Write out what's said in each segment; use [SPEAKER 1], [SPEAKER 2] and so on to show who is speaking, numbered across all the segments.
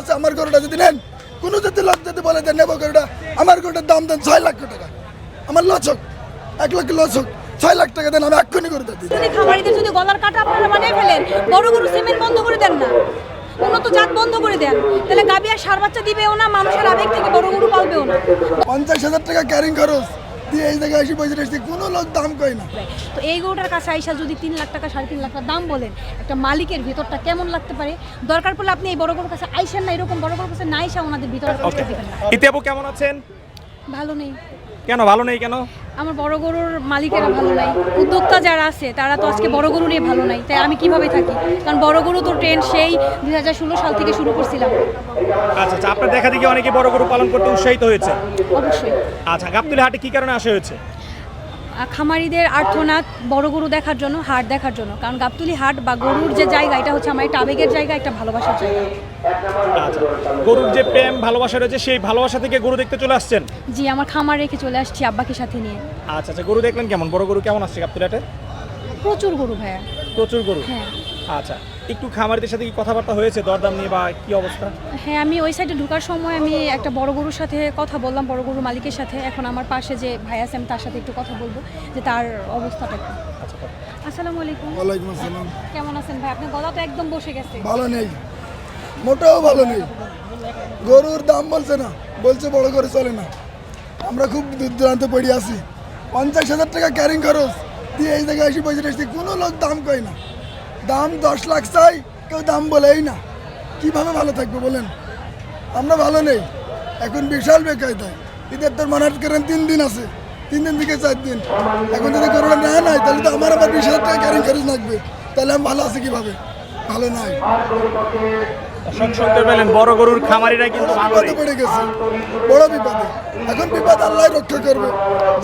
[SPEAKER 1] আছে আমার গরুটা যদি নেন কোনো যদি লোক যদি বলে যে নেব গরুটা আমার গরুটার দাম দেন ছয় লাখ টাকা। আমার লস হোক এক লাখ লস হোক ছয় লাখ টাকা দেন আমি এক্ষুনি দিই
[SPEAKER 2] যদি খামারিদের যদি গলার কাটা আপনারা বানিয়ে ফেলেন বড় গরু সিমেন্ট বন্ধ করে দেন না উন্নত জাত বন্ধ করে দেন তাহলে গাবি আর সার বাচ্চা দিবেও না মানুষের আবেগ থেকে বড় গরু পালবেও না।
[SPEAKER 1] পঞ্চাশ হাজার টাকা ক্যারিং খরচ দিয়ে এই জায়গায় এসে পয়সা এসেছি কোনো লোক দাম কয় না।
[SPEAKER 2] তো এই গরুটার কাছে আইসা যদি তিন লাখ টাকা সাড়ে তিন লাখ টাকা দাম বলেন একটা মালিকের ভিতরটা কেমন লাগতে পারে? দরকার পড়লে আপনি এই বড় গরুর কাছে আইসেন না এরকম বড় গরুর কাছে না আইসা ওনাদের ভিতরে
[SPEAKER 3] ইতি আপু কেমন আছেন?
[SPEAKER 2] ভালো নেই।
[SPEAKER 3] কেন ভালো নেই কেন?
[SPEAKER 2] আমার বড় গরুর মালিকেরা ভালো নাই। উদ্যোক্তা যারা আছে তারা তো আজকে বড় গরু নিয়ে ভালো নাই। তাই আমি কীভাবে থাকি? কারণ বড় গরু তো ট্রেন সেই দুই হাজার ষোলো সাল থেকে শুরু করছিলাম।
[SPEAKER 3] আচ্ছা আচ্ছা আপনার দেখা দেখি অনেকে বড় গরু পালন করতে উৎসাহিত হয়েছে।
[SPEAKER 2] অবশ্যই।
[SPEAKER 3] আচ্ছা গাবতলি হাটে কি কারণে আসা হয়েছে?
[SPEAKER 2] খামারিদের আর্থনাদ বড় গরু দেখার জন্য হাট দেখার জন্য। কারণ গাবতুলি হাট বা গরুর যে জায়গা এটা হচ্ছে আমার একটা আবেগের জায়গা একটা ভালোবাসার জায়গা।
[SPEAKER 3] আচ্ছা গরুর যে প্রেম ভালোবাসা রয়েছে সেই ভালোবাসা থেকে গরু দেখতে চলে আসছেন?
[SPEAKER 2] জি আমার খামার রেখে চলে আসছি আব্বাকে সাথে নিয়ে।
[SPEAKER 3] আচ্ছা আচ্ছা গরু দেখলেন কেমন? বড় গরু কেমন আসছে গাবতলি হাটে?
[SPEAKER 2] প্রচুর গরু ভাইয়া।
[SPEAKER 3] প্রচুর গরু?
[SPEAKER 2] হ্যাঁ।
[SPEAKER 3] আচ্ছা একটু খামারিদের সাথে কি কথাবার্তা হয়েছে? দরদাম নিয়ে বা কি অবস্থা?
[SPEAKER 2] হ্যাঁ আমি ওই সাইডে ঢোকার সময় আমি একটা বড় গরুর সাথে কথা বললাম বড় গরুর মালিকের সাথে। এখন আমার পাশে যে ভাই আছে আমি তার সাথে একটু কথা বলব যে তার অবস্থাটা কি।
[SPEAKER 3] আচ্ছা
[SPEAKER 2] আসসালামু আলাইকুম।
[SPEAKER 1] ওয়ালাইকুম আসসালাম।
[SPEAKER 2] কেমন আছেন ভাই? আপনার গলা তো একদম বসে গেছে।
[SPEAKER 1] ভালো নেই। মোটেও ভালো নেই। গরুর দাম বলছে না। বলছে বড় করে চলে না। আমরা খুব দূর দূরান্তে পড়ে আছি। পঞ্চাশ হাজার টাকা ক্যারিং খরচ। দিয়ে এই জায়গায় এসে পয়সা এসেছি কোনো লোক দাম কয় না। দাম দশ লাখ চাই কেউ দাম বলেই না। কীভাবে ভালো থাকবে বলেন? আমরা ভালো নেই। এখন বিশাল বেকায়দায়। ঈদের তোর মানাট করেন তিন দিন আছে। তিন দিন থেকে চার দিন। এখন যদি গরুটা নেয় নাই তাহলে তো আমার আবার বিশ হাজার টাকা ক্যারিং খরচ লাগবে। তাহলে আমি ভালো আছি কীভাবে? ভালো নাই।
[SPEAKER 3] শুনতে পেলেন বড় গরুর খামারিরা কিন্তু
[SPEAKER 1] বিপদে পড়ে গেছে। বড় বিপদে। এখন বিপদ আল্লাহ রক্ষা করবে।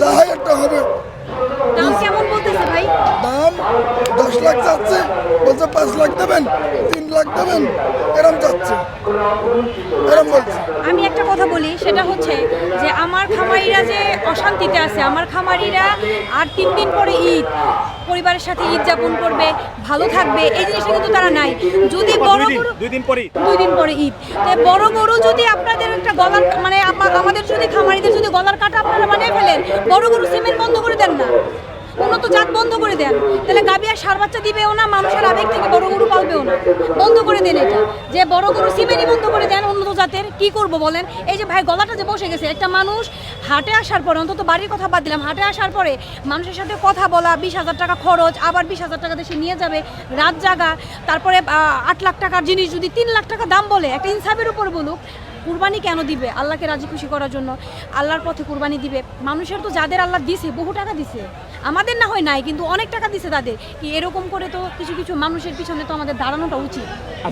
[SPEAKER 1] যা হয় একটা হবে।
[SPEAKER 2] দাম কেমন বলতেছে ভাই।
[SPEAKER 1] দাম দশ লাখ চাচ্ছে বলছে পাঁচ লাখ দেবেন তিন লাখ দেবেন এরম চাচ্ছে এরম বলছে।
[SPEAKER 2] আমি একটা কথা বলি সেটা হচ্ছে যে আমার খামারিরা যে অশান্তিতে আছে আমার খামারিরা আর তিন দিন পরে ঈদ পরিবারের সাথে ঈদ যাপন করবে ভালো থাকবে এই জিনিসটা কিন্তু তারা নাই। যদি বড়
[SPEAKER 3] দুই দিন
[SPEAKER 2] গরু
[SPEAKER 3] দুই দিন পরেই
[SPEAKER 2] দুই দিন পরে ঈদ। তো বড় গরু যদি আপনাদের একটা গলার মানে আমাদের যদি খামারিদের যদি গলার কাটা আপনারা বানিয়ে ফেলেন বড় গরু সিমেন্ট বন্ধ করে দেন না। উন্নত জাত বন্ধ করে দেন। তাহলে গাবি আর সার বাচ্চা দিবেও না মানুষের আবেগ থেকে বড় গরু পালবেও না। বন্ধ করে দেন এটা। যে বড় গরু সিমেন্টই বন্ধ করে দেন, উন্নত জাতের, কি করব বলেন? এই যে ভাই গলাটা যে বসে গেছে, একটা মানুষ হাটে আসার পরে, অন্তত বাড়ির কথা বাদ দিলাম, হাটে আসার পরে মানুষের সাথে কথা বলা, বিশ হাজার টাকা খরচ, আবার বিশ হাজার টাকা দেশে নিয়ে যাবে, রাত জাগা, তারপরে আট লাখ টাকার জিনিস যদি তিন লাখ টাকা দাম বলে, একটা ইনসাফের উপর বলুক, কুরবানি কেন দিবে আল্লাহকে রাজি খুশি করার জন্য? আল্লাহর পথে কুরবানি দিবে। মানুষের তো যাদের আল্লাহ দিছে, বহু টাকা দিছে। আমাদের না হয় নাই কিন্তু অনেক টাকা দিছে তাদের। কি এরকম করে তো কিছু কিছু মানুষের পিছনে তো আমাদের দাঁড়ানোটা উচিত।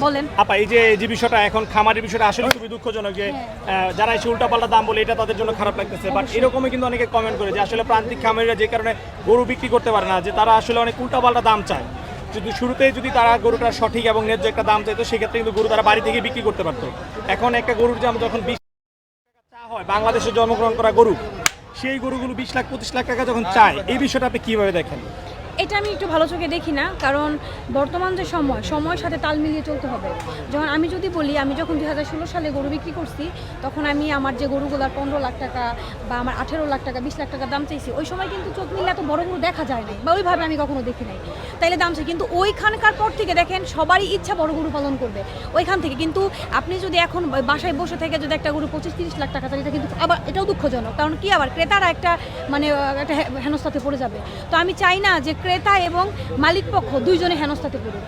[SPEAKER 2] বলেন।
[SPEAKER 3] আপা এই যে যে বিষয়টা এখন খামারের বিষয়টা আসলে খুবই দুঃখজনক যে আহ, যারা এসে উল্টাপাল্টা দাম বলে এটা তাদের জন্য খারাপ লাগতেছে। বাট এরকমই কিন্তু অনেকে কমেন্ট করে যে আসলে প্রান্তিক খামারিরা যে কারণে গরু বিক্রি করতে পারে না যে তারা আসলে অনেক উল্টাপাল্টা দাম চায়। যদি শুরুতেই যদি তারা গরুটা সঠিক এবং ন্যায্য একটা দাম চাইতো সেক্ষেত্রে কিন্তু গরু তারা বাড়ি থেকে বিক্রি করতে পারতো। এখন একটা গরুর দাম যখন বিশ টাকা হয় বাংলাদেশে জন্মগ্রহণ করা গরু সেই গরুগুলো বিশ লাখ পঁচিশ লাখ টাকা যখন চায় এই বিষয়টা আপনি কীভাবে দেখেন?
[SPEAKER 2] এটা আমি একটু ভালো চোখে দেখি না, কারণ বর্তমান যে সময়, সময়ের সাথে তাল মিলিয়ে চলতে হবে। যেমন আমি যদি বলি, আমি যখন দুই হাজার ষোলো সালে গরু বিক্রি করছি, তখন আমি আমার যে গরুগুলার পনেরো লাখ টাকা বা আমার আঠেরো লাখ টাকা, বিশ লাখ টাকা দাম চাইছি, ওই সময় কিন্তু চোখ মিলে এত বড় গরু দেখা যায় নাই, বা ওইভাবে আমি কখনো দেখি নাই। তাইলে দাম চাই, কিন্তু ওইখানকার পর থেকে দেখেন, সবারই ইচ্ছা বড় গরু পালন করবে, ওইখান থেকে। কিন্তু আপনি যদি এখন বাসায় বসে থেকে যদি একটা গরু পঁচিশ তিরিশ লাখ টাকা চাই, এটা কিন্তু আবার এটাও দুঃখজনক, কারণ কি আবার ক্রেতারা একটা মানে একটা হেনস্থাতে পড়ে যাবে। তো আমি চাই না যে ক্রেতা এবং মালিক পক্ষ দুইজনে হেনস্থাতে পড়ুক।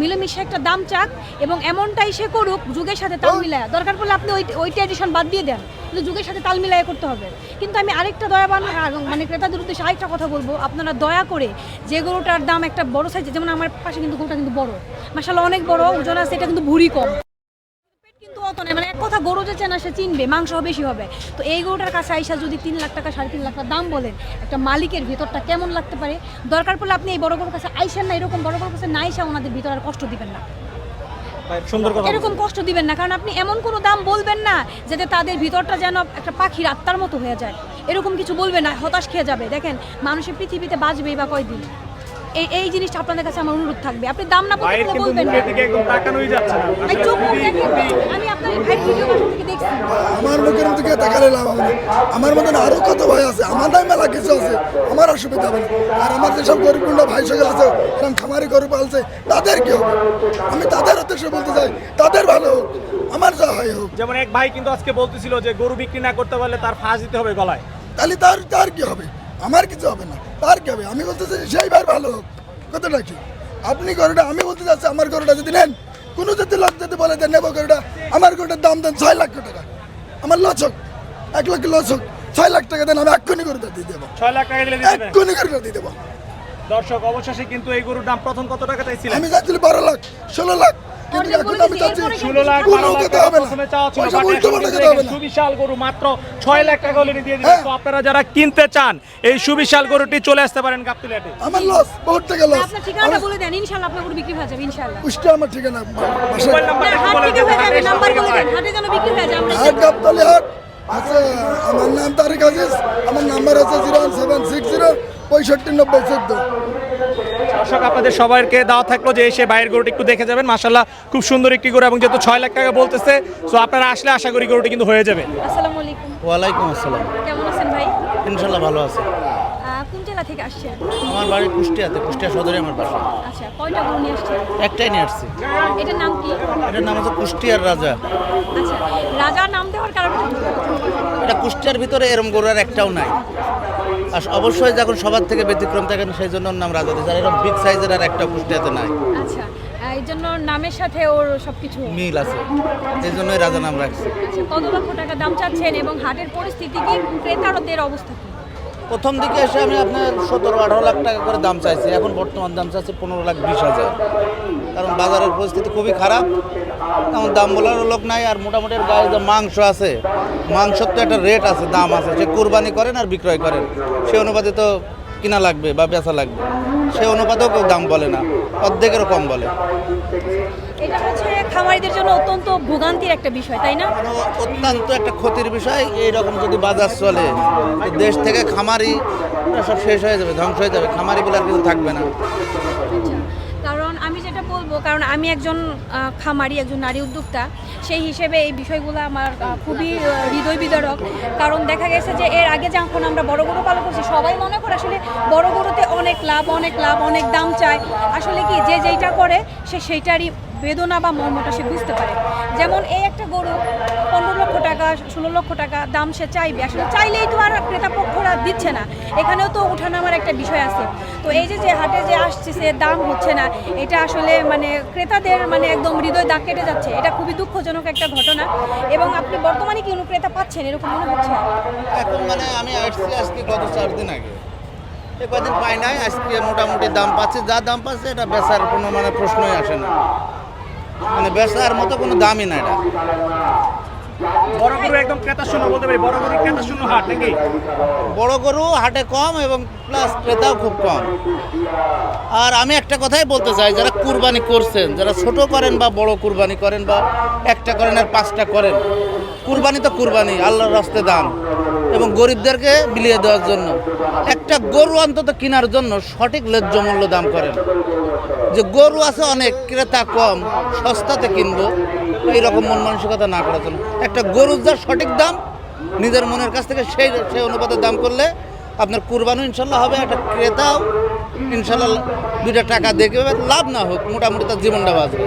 [SPEAKER 2] মিলেমিশে একটা দাম চাক এবং এমনটাই সে করুক যুগের সাথে তাল মিলায়। দরকার পড়লে আপনি ওই ওই ট্র্যাডিশন বাদ দিয়ে দেন কিন্তু যুগের সাথে তাল মিলায় করতে হবে। কিন্তু আমি আরেকটা দয়াবান আর মানে ক্রেতাদের উদ্দেশ্যে আরেকটা কথা বলব। আপনারা দয়া করে যে গরুটার দাম একটা বড় সাইজ যেমন আমার পাশে কিন্তু গরুটা কিন্তু বড়। মাসাল্লাহ অনেক বড় ওজন আছে এটা কিন্তু ভুড়ি কম। নেই মানে এক কথা গরু যে চেনা সে চিনবে মাংস বেশি হবে। তো এই গরুটার কাছে আইসা যদি তিন লাখ টাকা সাড়ে তিন লাখ টাকা দাম বলেন একটা মালিকের ভিতরটা কেমন লাগতে পারে? দরকার পড়লে আপনি এই বড় গরুর কাছে আইসেন না এরকম বড় গরুর কাছে না আইসা ওনাদের ভিতর আর কষ্ট দিবেন না। এরকম কষ্ট দিবেন না কারণ আপনি এমন কোনো দাম বলবেন না যাতে তাদের ভিতরটা যেন একটা পাখির আত্মার মতো হয়ে যায়। এরকম কিছু বলবেন না হতাশ খেয়ে যাবে। দেখেন মানুষের পৃথিবীতে বাঁচবেই বা কয়দিন? এই এই জিনিসটা আপনাদের কাছে আমার অনুরোধ থাকবে। আপনি দাম না বলতে
[SPEAKER 3] ভাইয়ের
[SPEAKER 2] বলবেন না।
[SPEAKER 3] মুখের দিকে একদম তাকানোই যাচ্ছে না।
[SPEAKER 2] এই চোখ আমি আপনার ভাই ভিডিও থেকে দেখছি।
[SPEAKER 1] আমার মুখের গিয়ে তাকালে লাভ হবে না। আমার মতন আরও কত ভাই আছে? আমাদের মেলা কিছু আছে। আমার অসুবিধা হবে না। আর আমার যেসব গরিব গুন্ডা ভাই সকল আছে এরকম খামারি গরু পালছে তাদের কি হবে? আমি তাদের উদ্দেশ্যে বলতে চাই তাদের ভালো হোক আমার যা হয় হোক।
[SPEAKER 3] যেমন এক ভাই কিন্তু আজকে বলতেছিল যে গরু বিক্রি না করতে পারলে তার ফাঁস দিতে হবে গলায়।
[SPEAKER 1] তাহলে তার তার কি হবে? আমার কিছু হবে না। তার কি হবে? আমি বলতে চাই সেই ভাই ভালো হোক। কথাটা কি? আপনি গরুটা আমি বলতে চাচ্ছি আমার গরুটা যদি নেন কোনো যদি লোক যদি বলে যে নেব গরুটা আমার গরুটার দাম দেন ছয় লাখ টাকা। আমার লস হোক এক লাখ লস হোক ছয় লাখ টাকা দেন আমি এক্ষুনি গরুটা দিয়ে দেবো।
[SPEAKER 3] ছয় লাখ টাকা দিলে
[SPEAKER 1] এক্ষুনি গরুটা দিয়ে দেবো।
[SPEAKER 3] দর্শক অবশেষে কিন্তু এই গরুর দাম প্রথম কত টাকা চাইছিলেন?
[SPEAKER 1] আমি চাচ্ছি বারো লাখ ষোলো লাখ কিন্তু এখন আমি চাচ্ছি
[SPEAKER 3] ষোলো লাখ বারো লাখ টাকা প্রথমে চাওয়া ছিল
[SPEAKER 1] পয়সা
[SPEAKER 3] but
[SPEAKER 1] উল্টো
[SPEAKER 3] এখন
[SPEAKER 1] পাল্টা
[SPEAKER 3] কিন্তু
[SPEAKER 1] কথা হবে
[SPEAKER 3] দেখেন
[SPEAKER 1] না।
[SPEAKER 3] সুবিশাল গরু মাত্র ছয় লাখ টাকা হলে দিয়ে
[SPEAKER 1] হ্যাঁ।
[SPEAKER 3] তো আপনারা যারা কিনতে চান এই সুবিশাল গরুটি চলে আসতে পারেন
[SPEAKER 1] আমার লস বহুত টাকা লস
[SPEAKER 2] আপনার ঠিকানাটা বলে দেন ইনশাল্লাহ আপনার গরু বিক্রি হয়ে যাবে ইনশাল্লাহ
[SPEAKER 1] কুষ্টি আমার ঠিকানা
[SPEAKER 3] মোবাইল নাম্বারটা
[SPEAKER 2] না
[SPEAKER 3] একটু
[SPEAKER 2] হাট
[SPEAKER 3] বলে দেন,
[SPEAKER 2] যাবে
[SPEAKER 3] হাটে
[SPEAKER 2] নাম্বার বলে দেন হাটে যেন বিক্রি হয়ে যায় আমরা
[SPEAKER 1] গাবতলি হাট আছে আমার নাম তারিক আজিজ আমার নাম্বার আছে zero one seven six zero পঁয়ষট্টি নব্বই চোদ্দ।
[SPEAKER 3] দর্শক আপনাদের সবাইকে দেওয়া থাকল যে এসে বাইরের গরুটি একটু দেখে যাবেন। মাসাল্লাহ খুব সুন্দর একটি গরু এবং যেহেতু ছয় লাখ টাকা বলতেছে তো আপনারা আসলে আশা করি গরুটি কিন্তু হয়ে যাবে।
[SPEAKER 2] আসসালামু আলাইকুম।
[SPEAKER 4] ওয়ালাইকুম আসসালাম।
[SPEAKER 2] কেমন আছেন ভাই?
[SPEAKER 4] ইনশাল্লাহ ভালো আছে।
[SPEAKER 2] কোন জেলা থেকে আসছেন?
[SPEAKER 4] আমার বাড়ি কুষ্টিয়াতে কুষ্টিয়া সদরে আমার বাসা।
[SPEAKER 2] আচ্ছা কয়টা গরু নিয়ে আসছেন?
[SPEAKER 4] একটাই নিয়ে আসছি।
[SPEAKER 2] এটার নাম কি?
[SPEAKER 4] এটার নাম হচ্ছে কুষ্টিয়ার রাজা।
[SPEAKER 2] আচ্ছা রাজা নাম দেওয়ার কারণ
[SPEAKER 4] এটা কুষ্টিয়ার ভিতরে এরম গরু আর একটাও নাই। আর অবশ্যই যখন সবার থেকে ব্যতিক্রম থাকেন সেই জন্য ওর নাম রাজা দিয়েছে। আর এরকম বিগ সাইজের আর একটা কুষ্টিয়াতে নাই।
[SPEAKER 2] আচ্ছা এই জন্য নামের সাথে ওর সবকিছু
[SPEAKER 4] মিল আছে। এই জন্যই রাজা নাম রাখছি।
[SPEAKER 2] আচ্ছা কত লক্ষ টাকা দাম চাচ্ছেন এবং হাটের পরিস্থিতি কি? ক্রেতারদের অবস্থা কি?
[SPEAKER 4] প্রথম দিকে এসে আমি আপনার সতেরো আঠারো লাখ টাকা করে দাম চাইছি। এখন বর্তমান দাম চাইছি পনেরো লাখ বিশ হাজার। কারণ বাজারের পরিস্থিতি খুবই খারাপ। তেমন দাম বলারও লোক নাই আর মোটামুটি গায়ে যে মাংস আছে মাংসর তো একটা রেট আছে দাম আছে। সে কুরবানি করেন আর বিক্রয় করেন। সে অনুপাতে তো কিনা লাগবে বা বেচা লাগবে। সে অনুপাতেও কেউ দাম বলে না অর্ধেকেরও কম বলে।
[SPEAKER 2] এটা হচ্ছে খামারিদের জন্য অত্যন্ত ভোগান্তির একটা বিষয় তাই না?
[SPEAKER 4] অত্যন্ত একটা ক্ষতির বিষয় এইরকম যদি বাজার চলে দেশ থেকে খামারি সব শেষ হয়ে যাবে ধ্বংস হয়ে যাবে খামারি বলে আর কিছু থাকবে না
[SPEAKER 2] আচ্ছা, কারণ আমি যেটা বলব কারণ আমি একজন খামারি, একজন নারী উদ্যোক্তা। সেই হিসেবে এই বিষয়গুলো আমার খুবই হৃদয় বিদারক কারণ দেখা গেছে যে এর আগে যখন আমরা বড় গরু পালন করছি, সবাই মনে করে আসলে বড় গরুতে অনেক লাভ অনেক লাভ, অনেক দাম চায়। আসলে কি যে যেইটা করে, সে সেইটারই বেদনা বা মর্মটা সে বুঝতে পারে। যেমন এই একটা গরু পনেরো লক্ষ টাকা, ষোলো লক্ষ টাকা দাম সে চাইবে। আসলে চাইলেই তো আর ক্রেতা পক্ষরা দিচ্ছে না। এখানেও তো উঠানামার একটা বিষয় আছে। তো এই যে যে হাটে যে আসছে সে দাম হচ্ছে না, এটা আসলে মানে ক্রেতাদের মানে একদম হৃদয় দাগ কেটে যাচ্ছে। এটা খুবই দুঃখজনক একটা ঘটনা। এবং আপনি বর্তমানে কি কোনো ক্রেতা পাচ্ছেন? এরকম মনে হচ্ছে?
[SPEAKER 4] এখন মানে আমি আসছি আজকে গত চার দিন আগে। পাই নাই, আজকে মোটামুটি দাম পাচ্ছে। যা দাম পাচ্ছে, এটা বেচার কোনো মানে প্রশ্নই আসে না। মানে বেচার মতো কোনো দামই না এটা।
[SPEAKER 3] বড় গরু একদম ক্রেতা শূন্য বলতে পারি। বড় গরু ক্রেতা শূন্য হাট নাকি?
[SPEAKER 4] বড় গরু হাটে কম এবং প্লাস ক্রেতাও খুব কম। আর আমি একটা কথাই বলতে চাই যারা কুরবানি করছেন যারা ছোট করেন বা বড় কুরবানি করেন বা একটা করেন আর পাঁচটা করেন কুরবানি তো কুরবানি আল্লাহর রাস্তে দান। এবং গরিবদেরকে বিলিয়ে দেওয়ার জন্য। একটা গরু অন্তত কেনার জন্য সঠিক ন্যায্য মূল্য দাম করেন। যে গরু আছে অনেক, ক্রেতা কম, সস্তাতে কিনবো, এইরকম মন মানসিকতা না করার জন্য। একটা গরুর যা সঠিক দাম, নিজের মনের কাছ থেকে সেই সেই অনুপাতে দাম করলে আপনার কুরবানি ইনশাল্লাহ হবে, একটা ক্রেতাও ইনশাল্লাহ দুইটা টাকা দেখবে লাভ না হোক, মোটামুটি তার জীবনটা বাঁচবে।